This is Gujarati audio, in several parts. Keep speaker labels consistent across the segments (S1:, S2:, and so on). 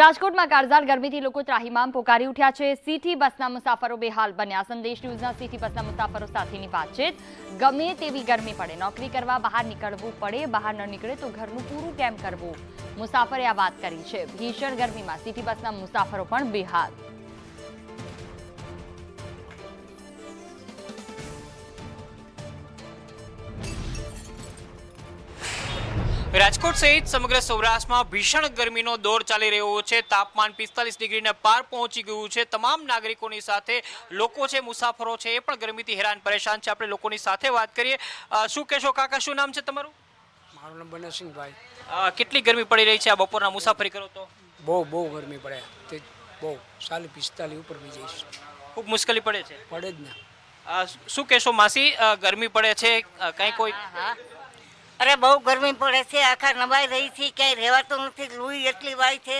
S1: રાજકોટમાં કાળઝાળ ગરમીથી લોકો ત્રાહીમામ પોકારી ઉઠ્યા છે. સિટી બસના મુસાફરો બેહાલ બન્યા. સંદેશ ન્યૂઝના સિટી બસના મુસાફરો સાથેની વાતચીત. ગમે તેવી ગરમી પડે, નોકરી કરવા બહાર નીકળવું પડે, બહાર ન નીકળે તો ઘરનું પૂરું કેમ કરવું? મુસાફરે આ વાત કરી છે. ભીષણ ગરમીમાં સિટી બસના મુસાફરો પણ બેહાલ.
S2: રાજકોટ સહિત સમગ્ર સૌરાષ્ટ્રમાં ભીષણ ગરમીનો દોર ચાલી રહ્યો છે. તાપમાન પિસ્તાલીસ ડિગ્રીને પાર પહોંચી ગયું છે. તમામ નાગરિકોની સાથે લોકો છે મુસાફરો છે એ પણ ગરમીથી હેરાન પરેશાન છે. આપણે લોકોની સાથે વાત કરીએ. શું કહેશો કાકા શું નામ છે તમારું?
S3: મારું નામ બનેસિંહભાઈ.
S2: કેટલી ગરમી પડી રહી છે આ બપોરના મુસાફરી કરો તો?
S3: બહુ બહુ ગરમી પડે. તે બહુ સાલી પિસ્તાલીસ ઉપર બી જઈશ.
S2: ખૂબ મુશ્કેલી પડે છે.
S3: પડે જ ને.
S2: શું કહેશો માસી? ગરમી પડે છે. કંઈ કાંઈ કોઈ
S4: હા. અરે બહુ ગરમી પડે છે આખા નવાઈ રહી છે ક્યાંય રહેવાતું નથી લુઈ એટલી વાય છે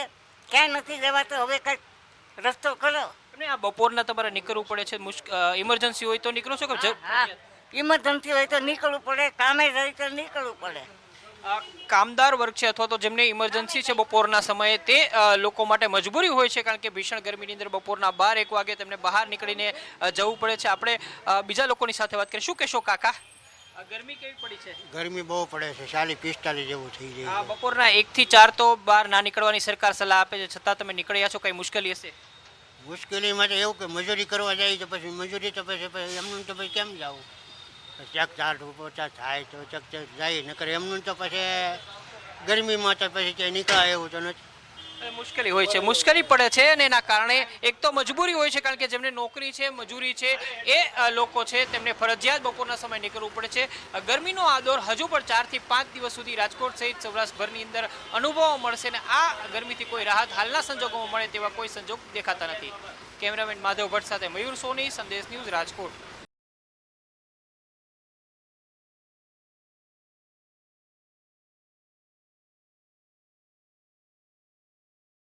S4: ક્યાંય નથી રહેવાતું હવે કંઈક રસ્તો કરો
S2: અને આ બપોરના તમારે નીકળવું પડે છે ઇમરજન્સી હોય તો નીકળો છો કે
S4: ઇમરજન્સી હોય તો નીકળવું પડે કામે રહી તો નીકળવું પડે.
S2: કામદાર વર્ગ છે અથવા તો જેમને ઇમરજન્સી છે બપોરના સમયે તે લોકો માટે મજબૂરી હોય છે કારણ કે ભીષણ ગરમીની અંદર બપોરના બાર એક વાગે તેમને બહાર નીકળીને જવું પડે છે. આપણે બીજા લોકોની સાથે વાત કરીએ. શું કહેશો કાકા? ગરમી કેવી પડી છે?
S5: ગરમી બહુ પડે છે ચાલીસ પિસ્તાલીસ જેવું થઈ જાય છે.
S2: બપોરના એક થી ચાર તો બહાર ના નીકળવાની સરકાર સલાહ આપે છે છતાં તમે નીકળ્યા છો કઈ મુશ્કેલી હશે?
S5: મુશ્કેલીમાં તો એવું કે મજૂરી કરવા જાય તો પછી મજૂરી તો પછી એમનું તો પછી કેમ જવું? ચક ચાર પચાસ થાય તો ચક ચક જાય નકર એમનું તો પછી ગરમીમાં તો પછી ક્યાંય નીકળાય એવું તો નથી.
S2: મુશ્કેલી હોય છે. મુશ્કેલી પડે છે અને એના કારણે એક તો મજબૂરી હોય છે કારણ કે જેમને નોકરી છે, મજૂરી છે, એ લોકો છે તેમને ફરજિયાત બપોરના સમય નીકળવું પડે છે. ગરમીનો આ દોર હજુ પણ ચારથી પાંચ દિવસ સુધી રાજકોટ સહિત સૌરાષ્ટ્રભરની અંદર અનુભવો મળશે અને આ ગરમીથી કોઈ રાહત હાલના સંજોગોમાં મળે તેવા કોઈ સંજોગ દેખાતા નથી. કેમેરામેન માધવ ભટ્ટ સાથે મયુર સોની, સંદેશ ન્યૂઝ રાજકોટ.